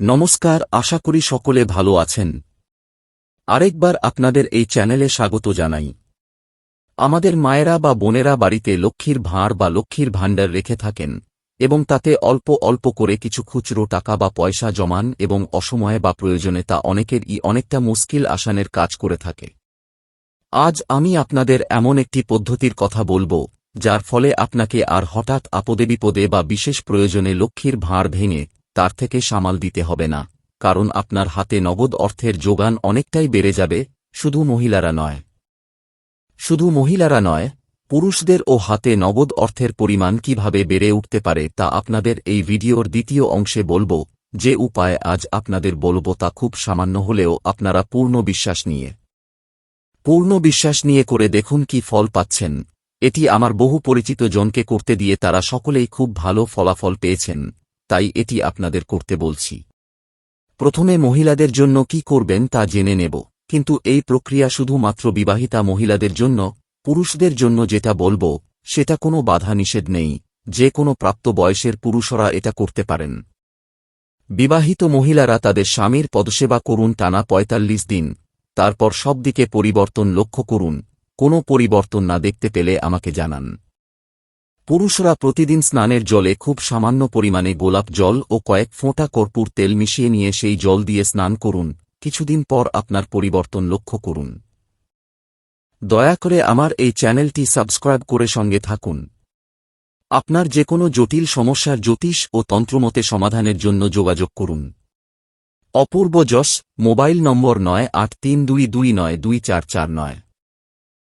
নমস্কার, আশা করি সকলে ভালো আছেন। আরেকবার আপনাদের এই চ্যানেলে স্বাগত জানাই। আমাদের মায়েরা বা বোনেরা বাড়িতে লক্ষ্মীর ভাঁড় বা লক্ষ্মীর ভাণ্ডার রেখে থাকেন এবং তাতে অল্প অল্প করে কিছু খুচরো টাকা বা পয়সা জমান এবং অসময়ে বা প্রয়োজনে তা অনেকের ই অনেকটা মুশকিল আসানের কাজ করে থাকে। আজ আমি আপনাদের এমন একটি পদ্ধতির কথা বলব, যার ফলে আপনাকে আর হঠাৎ আপদে বিপদে বা বিশেষ প্রয়োজনে লক্ষ্মীর ভাঁড় ভেঙে তার থেকে সামাল দিতে হবে না, কারণ আপনার হাতে নগদ অর্থের যোগান অনেকটাই বেড়ে যাবে, শুধু মহিলারা নয়। শুধু মহিলারা নয়, পুরুষদের ও হাতে নগদ অর্থের পরিমাণ কীভাবে বেড়ে উঠতে পারে তা আপনাদের এই ভিডিওর দ্বিতীয় অংশে বলব, যে উপায় আজ আপনাদের বলব তা খুব সামান্য হলেও আপনারা পূর্ণ বিশ্বাস নিয়ে। পূর্ণ বিশ্বাস নিয়ে করে দেখুন কি ফল পাচ্ছেন। এটি আমার বহু পরিচিত জনকে করতে দিয়ে তারা সকলেই খুব ভালো ফলাফল পেয়েছেন। তাই এটি আপনাদের করতে বলছি। প্রথমে মহিলাদের জন্য কি করবেন তা জেনে নেব, কিন্তু এই প্রক্রিয়া শুধুমাত্র বিবাহিতা মহিলাদের জন্য, পুরুষদের জন্য যেটা বলব, সেটা কোনো বাধা নিষেধ নেই, যে কোনো প্রাপ্ত বয়সের পুরুষরা এটা করতে পারেন। বিবাহিত মহিলারা তাদের স্বামীর পদসেবা করুন টানা পঁয়তাল্লিশ দিন, তারপর সব দিকে পরিবর্তন লক্ষ্য করুন, কোনো পরিবর্তন না দেখতে পেলে আমাকে জানান। পুরুষরা প্রতিদিন স্নানের জলে খুব সামান্য পরিমাণে গোলাপ জল ও কয়েক ফোঁটা কর্পূর তেল মিশিয়ে নিয়ে সেই জল দিয়ে স্নান করুন, কিছুদিন পর আপনার পরিবর্তন লক্ষ্য করুন। দয়া করে আমার এই চ্যানেলটি সাবস্ক্রাইব করে সঙ্গে থাকুন। আপনার যে কোনো জটিল সমস্যার জ্যোতিষ ও তন্ত্রমতে সমাধানের জন্য যোগাযোগ করুন। অপূর্ব যশ, মোবাইল নম্বর নয় আট তিন দুই দুই নয় দুই চার চার নয়।